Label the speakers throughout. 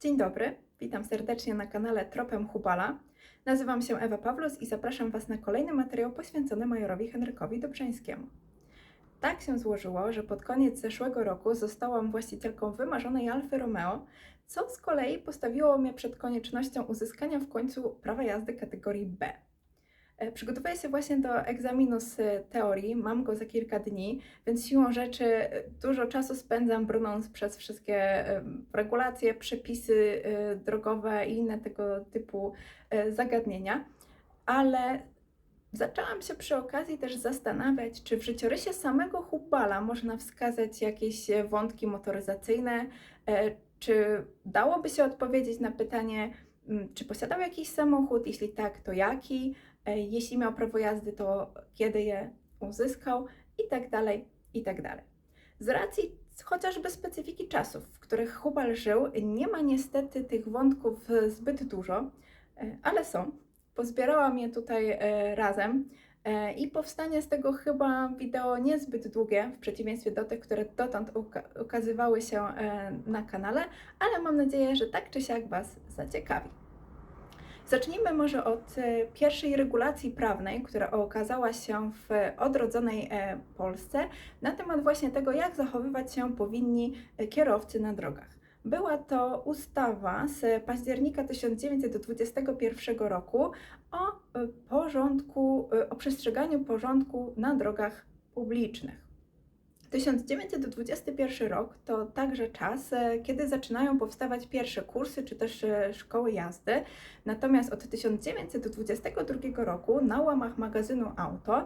Speaker 1: Dzień dobry, witam serdecznie na kanale Tropem Hubala. Nazywam się Ewa Pawlos i zapraszam Was na kolejny materiał poświęcony majorowi Henrykowi Dobrzańskiemu. Tak się złożyło, że pod koniec zeszłego roku zostałam właścicielką wymarzonej Alfy Romeo, co z kolei postawiło mnie przed koniecznością uzyskania w końcu prawa jazdy kategorii B. E, Przygotowuję się właśnie do egzaminu z e, teorii, mam go za kilka dni, więc siłą rzeczy e, dużo czasu spędzam brnąc przez wszystkie regulacje, przepisy drogowe i inne tego typu zagadnienia, ale zaczęłam się przy okazji też zastanawiać, czy w życiorysie samego Hubbala można wskazać jakieś wątki motoryzacyjne, czy dałoby się odpowiedzieć na pytanie, mm, czy posiadał jakiś samochód, jeśli tak, to jaki, jeśli miał prawo jazdy, to kiedy je uzyskał i tak dalej, i tak dalej. Z racji chociażby specyfiki czasów, w których Hubal żył, nie ma niestety tych wątków e, zbyt dużo, e, ale są. Pozbierałam je tutaj e, razem e, i powstanie z tego chyba wideo niezbyt długie, w przeciwieństwie do tych, które dotąd uka- ukazywały się e, na kanale, ale mam nadzieję, że tak czy siak Was zaciekawi. Zacznijmy może od e, pierwszej regulacji prawnej, która okazała się w odrodzonej e, Polsce na temat właśnie tego, jak zachowywać się powinni e, kierowcy na drogach. Była to ustawa z października 1921 roku o porządku, o przestrzeganiu porządku na drogach publicznych. 1921 rok to także czas, e, kiedy zaczynają powstawać pierwsze kursy czy też e, szkoły jazdy. Natomiast od 1922 roku na łamach magazynu Auto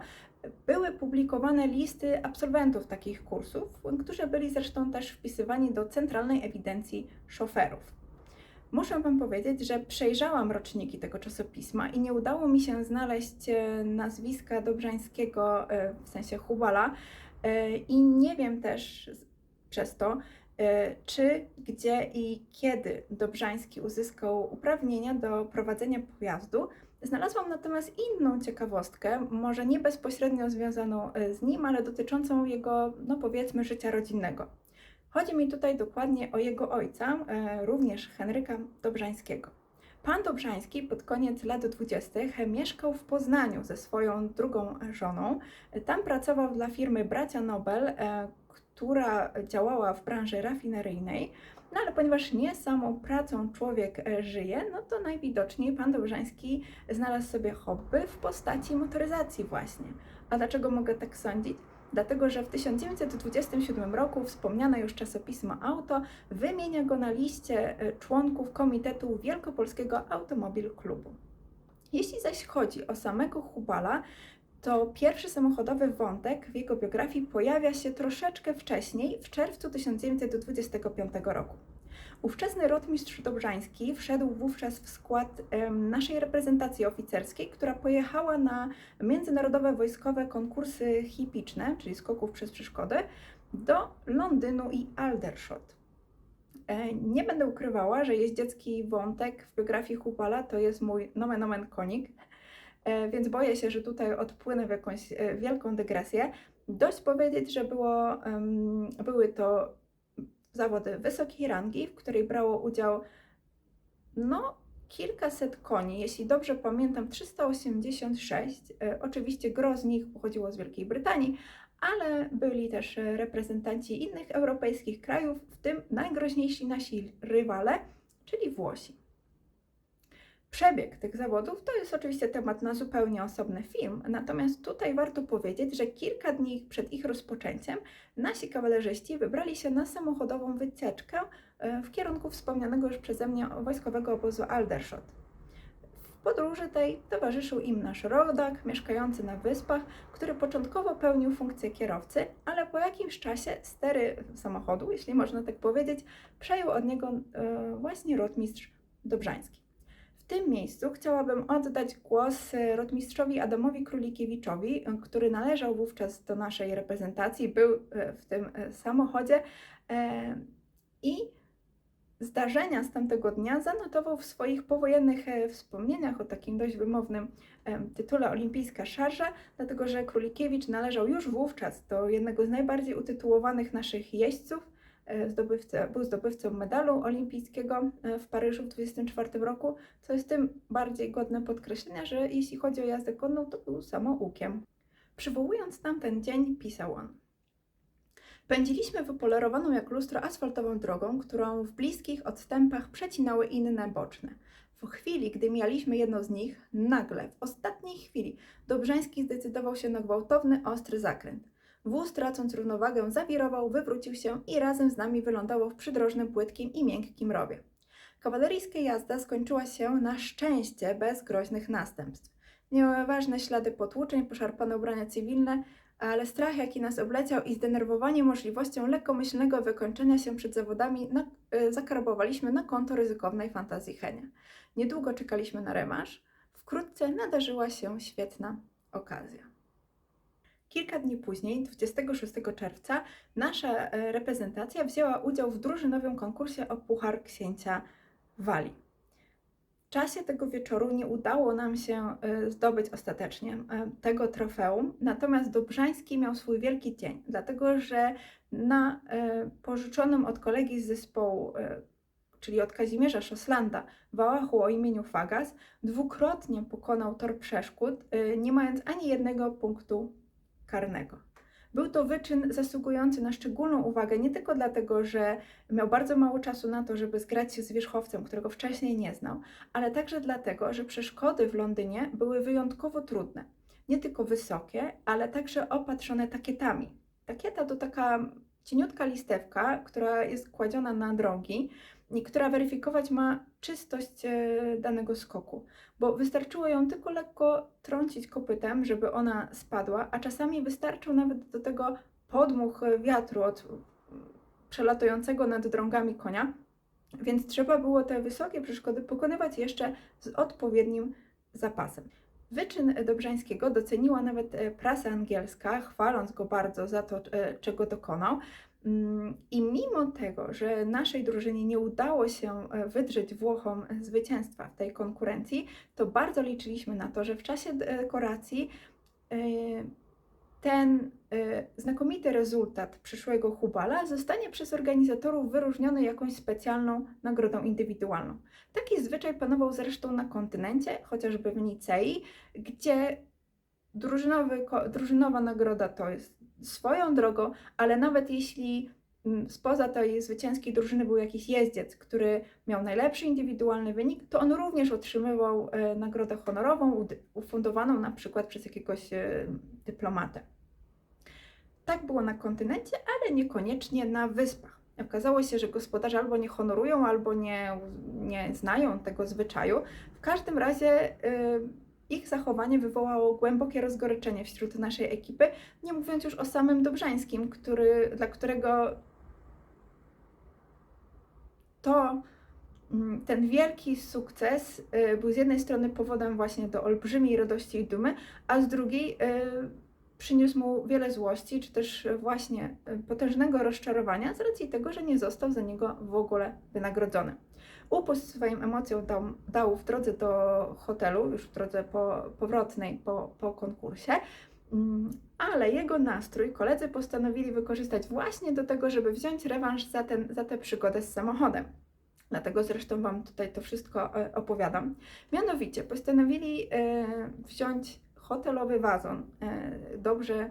Speaker 1: były publikowane listy absolwentów takich kursów, którzy byli zresztą też wpisywani do Centralnej Ewidencji Szoferów. Muszę Wam powiedzieć, że przejrzałam roczniki tego czasopisma i nie udało mi się znaleźć e, nazwiska Dobrzańskiego, w sensie Hubala, I nie wiem też przez to, e, czy, gdzie i kiedy Dobrzański uzyskał uprawnienia do prowadzenia pojazdu. Znalazłam natomiast inną ciekawostkę, może nie bezpośrednio związaną e, z nim, ale dotyczącą jego, no powiedzmy, życia rodzinnego. Chodzi mi tutaj dokładnie o jego ojca, e, również Henryka Dobrzańskiego. Pan Dobrzański pod koniec lat 20. mieszkał w Poznaniu ze swoją drugą żoną. Tam pracował dla firmy Bracia Nobel, e, która działała w branży rafineryjnej. No ale ponieważ nie samą pracą człowiek e, żyje, no to najwidoczniej pan Dobrzański znalazł sobie hobby w postaci motoryzacji właśnie. A dlaczego mogę tak sądzić? Dlatego, że w 1927 roku wspomniane już czasopismo Auto wymienia go na liście e, członków Komitetu Wielkopolskiego Automobil Klubu. Jeśli zaś chodzi o samego Hubala, to pierwszy samochodowy wątek w jego biografii pojawia się troszeczkę wcześniej, w czerwcu 1925 roku. Ówczesny rotmistrz Dobrzański wszedł wówczas w skład naszej reprezentacji oficerskiej, która pojechała na międzynarodowe wojskowe konkursy hipiczne, czyli skoków przez przeszkody, do Londynu i Aldershot. E, Nie będę ukrywała, że jeździecki wątek w biografii Hubala to jest mój nomen omen konik, e, więc boję się, że tutaj odpłynę w jakąś e, wielką dygresję. Dość powiedzieć, że było, były to zawody wysokiej rangi, w której brało udział no, kilkaset koni, jeśli dobrze pamiętam 386. E, Oczywiście gro z nich pochodziło z Wielkiej Brytanii, ale byli też reprezentanci innych europejskich krajów, w tym najgroźniejsi nasi rywale, czyli Włosi. Przebieg tych zawodów to jest oczywiście temat na zupełnie osobny film, natomiast tutaj warto powiedzieć, że kilka dni przed ich rozpoczęciem nasi kawalerzyści wybrali się na samochodową wycieczkę e, w kierunku wspomnianego już przeze mnie wojskowego obozu Aldershot. W podróży tej towarzyszył im nasz rodak mieszkający na wyspach, który początkowo pełnił funkcję kierowcy, ale po jakimś czasie stery samochodu, jeśli można tak powiedzieć, przejął od niego e, właśnie rotmistrz Dobrzański. Tym miejscu chciałabym oddać głos e, rotmistrzowi Adamowi Królikiewiczowi, e, który należał wówczas do naszej reprezentacji, był e, w tym samochodzie i zdarzenia z tamtego dnia zanotował w swoich powojennych wspomnieniach o takim dość wymownym tytule Olimpijska Szarża, dlatego że Królikiewicz należał już wówczas do jednego z najbardziej utytułowanych naszych jeźdźców, zdobywca, był zdobywcą medalu olimpijskiego e, w Paryżu w 1924 roku, co jest tym bardziej godne podkreślenia, że jeśli chodzi o jazdę konną, to był samoukiem. Przywołując tamten dzień, pisał on. Pędziliśmy wypolerowaną jak lustro asfaltową drogą, którą w bliskich odstępach przecinały inne boczne. W chwili, gdy mieliśmy jedno z nich, nagle, w ostatniej chwili, Dobrzański zdecydował się na gwałtowny, ostry zakręt. Wóz, tracąc równowagę, zawirował, wywrócił się i razem z nami wylądował w przydrożnym, płytkim i miękkim rowie. Kawaleryjska jazda skończyła się na szczęście bez groźnych następstw. Nieważne ślady potłuczeń, poszarpane ubrania cywilne, ale strach, jaki nas obleciał i zdenerwowanie możliwością lekkomyślnego wykończenia się przed zawodami na, y, zakarbowaliśmy na konto ryzykownej fantazji Henia. Niedługo czekaliśmy na rewanż. Wkrótce nadarzyła się świetna okazja. Kilka dni później, 26 czerwca, nasza e, reprezentacja wzięła udział w drużynowym konkursie o Puchar Księcia Wali. W czasie tego wieczoru nie udało nam się e, zdobyć ostatecznie e, tego trofeum, natomiast Dobrzański miał swój wielki dzień, dlatego że na pożyczonym od kolegi z zespołu, czyli od Kazimierza Szoslanda, wałachu o imieniu Fagas, dwukrotnie pokonał tor przeszkód, nie mając ani jednego punktu karnego. Był to wyczyn zasługujący na szczególną uwagę nie tylko dlatego, że miał bardzo mało czasu na to, żeby zgrać się z wierzchowcem, którego wcześniej nie znał, ale także dlatego, że przeszkody w Londynie były wyjątkowo trudne. Nie tylko wysokie, ale także opatrzone takietami. Takieta to taka cieniutka listewka, która jest kładziona na drogi która weryfikować ma czystość e, danego skoku, bo wystarczyło ją tylko lekko trącić kopytem, żeby ona spadła, a czasami wystarczył nawet do tego podmuch wiatru od przelatującego nad drągami konia, więc trzeba było te wysokie przeszkody pokonywać jeszcze z odpowiednim zapasem. Wyczyn Dobrzańskiego doceniła nawet e, prasa angielska, chwaląc go bardzo za to, e, czego dokonał. Mm, I mimo tego, że naszej drużynie nie udało się e, wydrzeć Włochom zwycięstwa w tej konkurencji, to bardzo liczyliśmy na to, że w czasie dekoracji e, ten e, znakomity rezultat przyszłego Hubala zostanie przez organizatorów wyróżniony jakąś specjalną nagrodą indywidualną. Taki zwyczaj panował zresztą na kontynencie, chociażby w Nicei, gdzie drużynowy, drużynowa nagroda to jest swoją drogą, ale nawet jeśli mm, spoza tej zwycięskiej drużyny był jakiś jeździec, który miał najlepszy indywidualny wynik, to on również otrzymywał e, nagrodę honorową, ufundowaną na przykład przez jakiegoś e, dyplomatę. Tak było na kontynencie, ale niekoniecznie na wyspach. Okazało się, że gospodarze albo nie honorują, albo nie, nie znają tego zwyczaju. W każdym razie y, ich zachowanie wywołało głębokie rozgoryczenie wśród naszej ekipy, nie mówiąc już o samym Dobrzańskim, który, dla którego to mm, ten wielki sukces y, był z jednej strony powodem właśnie do olbrzymiej radości i dumy, a z drugiej y, przyniósł mu wiele złości, czy też właśnie y, potężnego rozczarowania z racji tego, że nie został za niego w ogóle wynagrodzony. Upust swoim emocjom dał, dał w drodze do hotelu, już w drodze po, powrotnej po, po konkursie, Mm, ale jego nastrój koledzy postanowili wykorzystać właśnie do tego, żeby wziąć rewanż za, ten, za tę przygodę z samochodem. Dlatego zresztą Wam tutaj to wszystko e, opowiadam. Mianowicie postanowili e, wziąć hotelowy wazon, e, dobrze,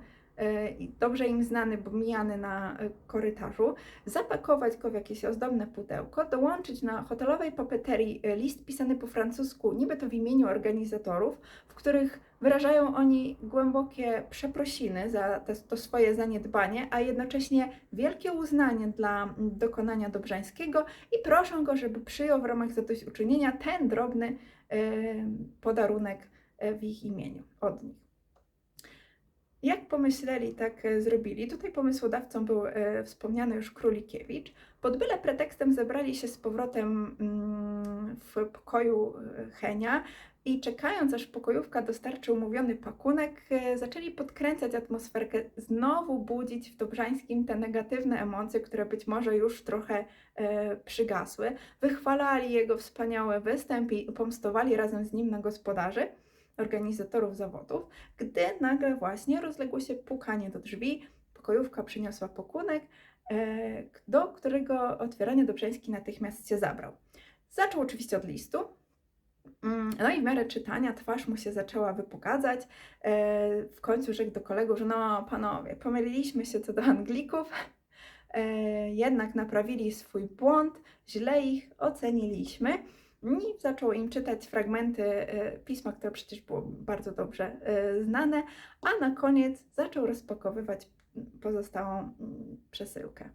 Speaker 1: dobrze im znany, bo mijany na e, korytarzu, zapakować go w jakieś ozdobne pudełko, dołączyć na hotelowej papeterii e, list pisany po francusku, niby to w imieniu organizatorów, w których wyrażają oni głębokie przeprosiny za te, to swoje zaniedbanie, a jednocześnie wielkie uznanie dla dokonania Dobrzańskiego i proszą go, żeby przyjął w ramach zadośćuczynienia ten drobny e, podarunek e, w ich imieniu od nich. Jak pomyśleli, tak e, zrobili. Tutaj pomysłodawcą był e, wspomniany już Królikiewicz. Pod byle pretekstem zebrali się z powrotem mm, w pokoju e, Henia i czekając, aż pokojówka dostarczy umówiony pakunek, e, zaczęli podkręcać atmosferkę, znowu budzić w Dobrzańskim te negatywne emocje, które być może już trochę e, przygasły. Wychwalali jego wspaniały występ i pomstowali razem z nim na gospodarzy, organizatorów zawodów, gdy nagle właśnie rozległo się pukanie do drzwi, pokojówka przyniosła pakunek e, do którego otwierania Dobrzeński natychmiast się zabrał. Zaczął oczywiście od listu, Mm, No i w miarę czytania twarz mu się zaczęła wypokadzać. E, W końcu rzekł do kolegów, że no panowie, pomyliliśmy się co do Anglików, E, jednak naprawili swój błąd, źle ich oceniliśmy. I zaczął im czytać fragmenty e, pisma, które przecież było bardzo dobrze e, znane, a na koniec zaczął rozpakowywać pozostałą mm, przesyłkę.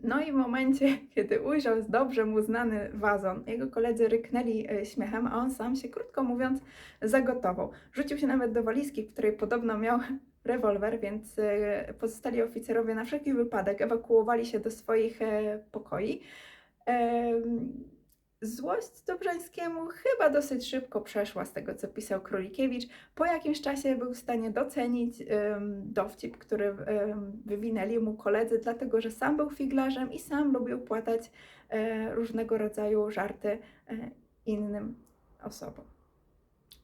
Speaker 1: No i w momencie, kiedy ujrzał dobrze mu znany wazon, jego koledzy ryknęli e, śmiechem, a on sam się, krótko mówiąc, zagotował. Rzucił się nawet do walizki, w której podobno miał rewolwer, więc pozostali oficerowie na wszelki wypadek ewakuowali się do swoich e, pokoi. Złość Dobrzańskiemu chyba dosyć szybko przeszła z tego, co pisał Królikiewicz. Po jakimś czasie był w stanie docenić em, dowcip, który em, wywinęli mu koledzy, dlatego że sam był figlarzem i sam lubił płatać e, różnego rodzaju żarty e, innym osobom.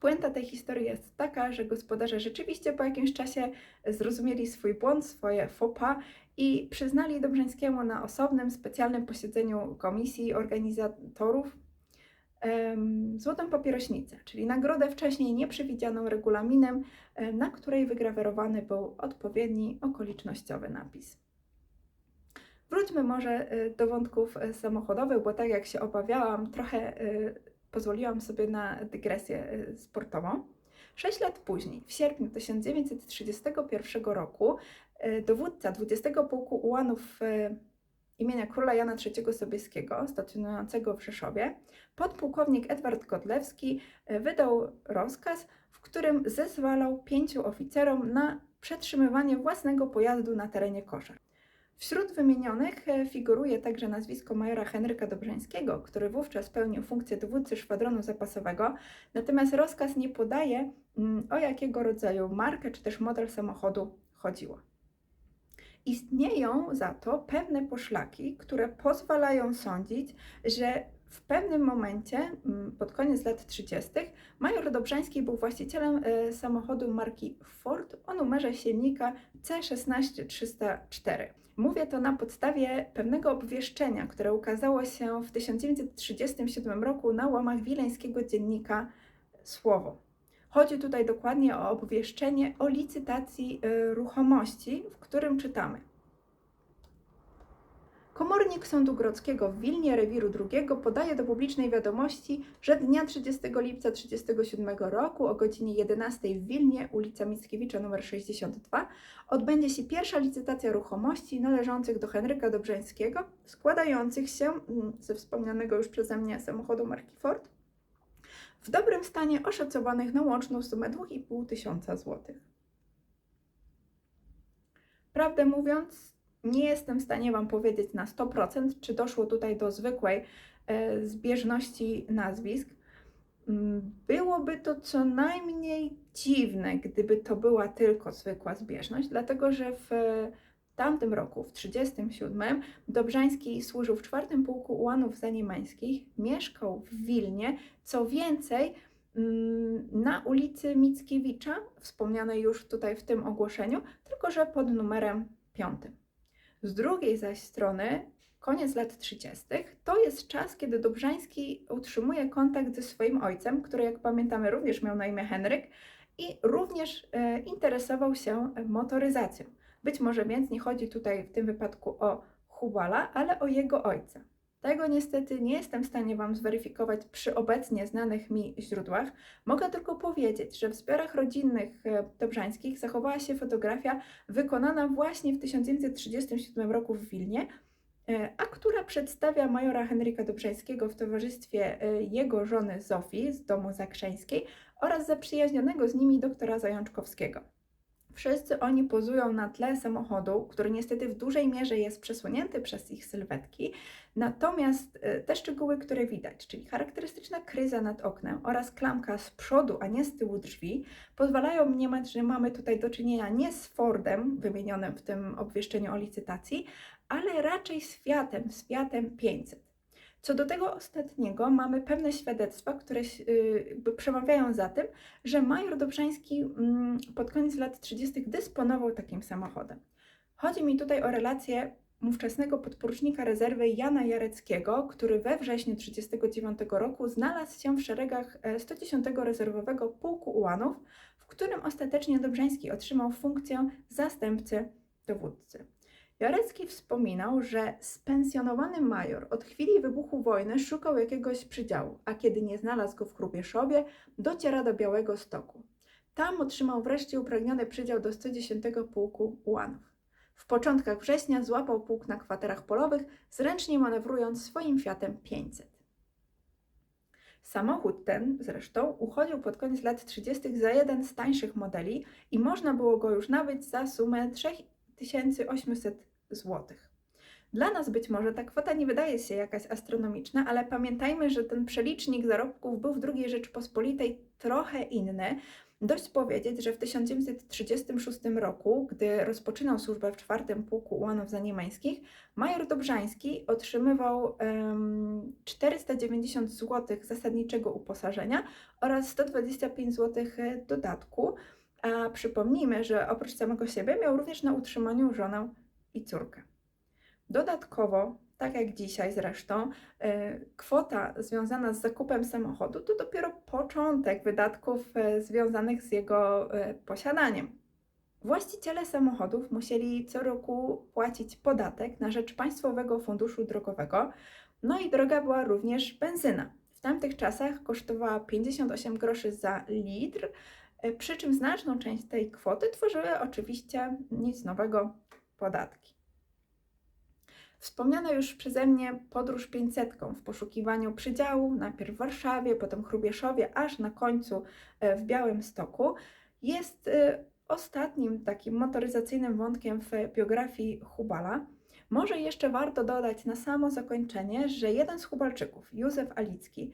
Speaker 1: Puenta tej historii jest taka, że gospodarze rzeczywiście po jakimś czasie zrozumieli swój błąd, swoje pas i przyznali Dobrzyńskiemu na osobnym, specjalnym posiedzeniu komisji organizatorów złotą papierośnicę, czyli nagrodę wcześniej nieprzewidzianą regulaminem, na której wygrawerowany był odpowiedni okolicznościowy napis. Wróćmy może e, do wątków e, samochodowych, bo tak jak się obawiałam, trochę e, pozwoliłam sobie na dygresję e, sportową. Sześć lat później, w sierpniu 1931 roku, e, dowódca 20 Pułku Ułanów e, imienia króla Jana III Sobieskiego, stacjonującego w Rzeszowie, podpułkownik Edward Godlewski wydał rozkaz, w którym zezwalał pięciu oficerom na przetrzymywanie własnego pojazdu na terenie koszar. Wśród wymienionych e, figuruje także nazwisko majora Henryka Dobrzańskiego, który wówczas pełnił funkcję dowódcy szwadronu zapasowego, natomiast rozkaz nie podaje, mm, o jakiego rodzaju markę czy też model samochodu chodziło. Istnieją za to pewne poszlaki, które pozwalają sądzić, że w pewnym momencie, mm, pod koniec lat 30., major Dobrzański był właścicielem e, samochodu marki Ford o numerze silnika C16304. Mówię to na podstawie pewnego obwieszczenia, które ukazało się w 1937 roku na łamach wileńskiego dziennika Słowo. Chodzi tutaj dokładnie o obwieszczenie o licytacji y, ruchomości, w którym czytamy. Komornik Sądu Grodzkiego w Wilnie Rewiru II podaje do publicznej wiadomości, że dnia 30 lipca 1937 roku o godzinie 11 w Wilnie, ulica Mickiewicza nr 62, odbędzie się pierwsza licytacja ruchomości należących do Henryka Dobrzańskiego, składających się mm, ze wspomnianego już przeze mnie samochodu marki Ford, w dobrym stanie oszacowanych na łączną sumę 2,5 tysiąca złotych. Prawdę mówiąc, nie jestem w stanie Wam powiedzieć na 100%, czy doszło tutaj do zwykłej e, zbieżności nazwisk. Mm, Byłoby to co najmniej dziwne, gdyby to była tylko zwykła zbieżność, dlatego że w e, tamtym roku, w 1937, Dobrzański służył w czwartym pułku ułanów zaniemańskich, mieszkał w Wilnie, co więcej, mm, na ulicy Mickiewicza, wspomnianej już tutaj w tym ogłoszeniu, tylko że pod numerem piątym. Z drugiej zaś strony, koniec lat 30., to jest czas, kiedy Dobrzański utrzymuje kontakt ze swoim ojcem, który, jak pamiętamy, również miał na imię Henryk i również e, interesował się motoryzacją. Być może więc nie chodzi tutaj w tym wypadku o Hubala, ale o jego ojca. Tego niestety nie jestem w stanie Wam zweryfikować przy obecnie znanych mi źródłach. Mogę tylko powiedzieć, że w zbiorach rodzinnych e, Dobrzańskich zachowała się fotografia wykonana właśnie w 1937 roku w Wilnie, e, a która przedstawia majora Henryka Dobrzańskiego w towarzystwie e, jego żony Zofii z domu Zakrzeńskiej oraz zaprzyjaźnionego z nimi doktora Zajączkowskiego. Wszyscy oni pozują na tle samochodu, który niestety w dużej mierze jest przesłonięty przez ich sylwetki. Natomiast e, te szczegóły, które widać, czyli charakterystyczna kryza nad oknem oraz klamka z przodu, a nie z tyłu drzwi, pozwalają mniemać, że mamy tutaj do czynienia nie z Fordem, wymienionym w tym obwieszczeniu o licytacji, ale raczej z Fiatem, z Fiatem 500. Co do tego ostatniego, mamy pewne świadectwa, które y, jakby przemawiają za tym, że major Dobrzański mm, pod koniec lat 30. dysponował takim samochodem. Chodzi mi tutaj o relacje ówczesnego podporucznika rezerwy Jana Jareckiego, który we wrześniu 1939 roku znalazł się w szeregach e, 110 rezerwowego pułku ułanów, w którym ostatecznie Dobrzański otrzymał funkcję zastępcy dowódcy. Jarecki wspominał, że spensjonowany major od chwili wybuchu wojny szukał jakiegoś przydziału, a kiedy nie znalazł go w Krupieszowie, dociera do Białego Stoku. Tam otrzymał wreszcie upragniony przydział do 110 Pułku Ułanów. W początkach września złapał pułk na kwaterach polowych, zręcznie manewrując swoim Fiatem 500. Samochód ten zresztą uchodził pod koniec lat 30. za jeden z tańszych modeli i można było go już nabyć za sumę 3800 zł. Dla nas być może ta kwota nie wydaje się jakaś astronomiczna, ale pamiętajmy, że ten przelicznik zarobków był w II Rzeczypospolitej trochę inny. Dość powiedzieć, że w 1936 roku, gdy rozpoczynał służbę w czwartym pułku ułanów zaniemańskich, major Dobrzański otrzymywał em, 490 zł zasadniczego uposażenia oraz 125 zł dodatku. A przypomnijmy, że oprócz samego siebie miał również na utrzymaniu żonę i córkę. Dodatkowo, tak jak dzisiaj zresztą, e, kwota związana z zakupem samochodu to dopiero początek wydatków e, związanych z jego e, posiadaniem. Właściciele samochodów musieli co roku płacić podatek na rzecz Państwowego Funduszu Drogowego, no i droga była również benzyna. W tamtych czasach kosztowała 58 groszy za litr, przy czym znaczną część tej kwoty tworzyły oczywiście nic nowego podatki. Wspomniana już przeze mnie podróż 500 w poszukiwaniu przydziału, najpierw w Warszawie, potem Chrubieszowie, aż na końcu e, w Białymstoku, jest e, ostatnim takim motoryzacyjnym wątkiem w biografii Hubala. Może jeszcze warto dodać na samo zakończenie, że jeden z Hubalczyków, Józef Alicki,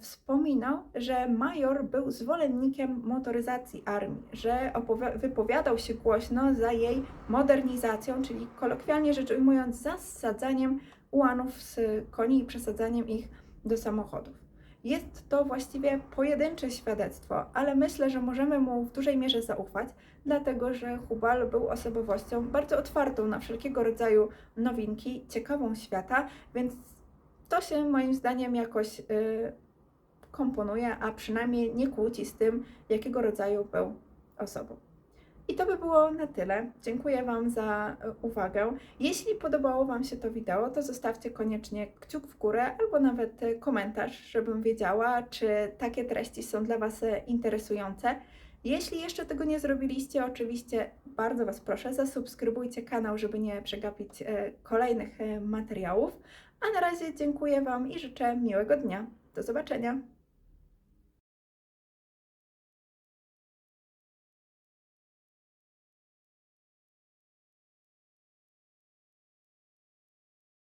Speaker 1: wspominał, że major był zwolennikiem motoryzacji armii, że wypowiadał się głośno za jej modernizacją, czyli kolokwialnie rzecz ujmując, zasadzaniem ułanów z koni i przesadzaniem ich do samochodów. Jest to właściwie pojedyncze świadectwo, ale myślę, że możemy mu w dużej mierze zaufać, dlatego że Hubal był osobowością bardzo otwartą na wszelkiego rodzaju nowinki, ciekawą świata, więc to się moim zdaniem jakoś y, komponuje, a przynajmniej nie kłóci z tym, jakiego rodzaju był osobą. I to by było na tyle. Dziękuję Wam za e, uwagę. Jeśli podobało Wam się to wideo, to zostawcie koniecznie kciuk w górę albo nawet e, komentarz, żebym wiedziała, czy takie treści są dla Was e, interesujące. Jeśli jeszcze tego nie zrobiliście, oczywiście bardzo Was proszę, zasubskrybujcie kanał, żeby nie przegapić kolejnych materiałów. A na razie dziękuję Wam i życzę miłego dnia. Do zobaczenia.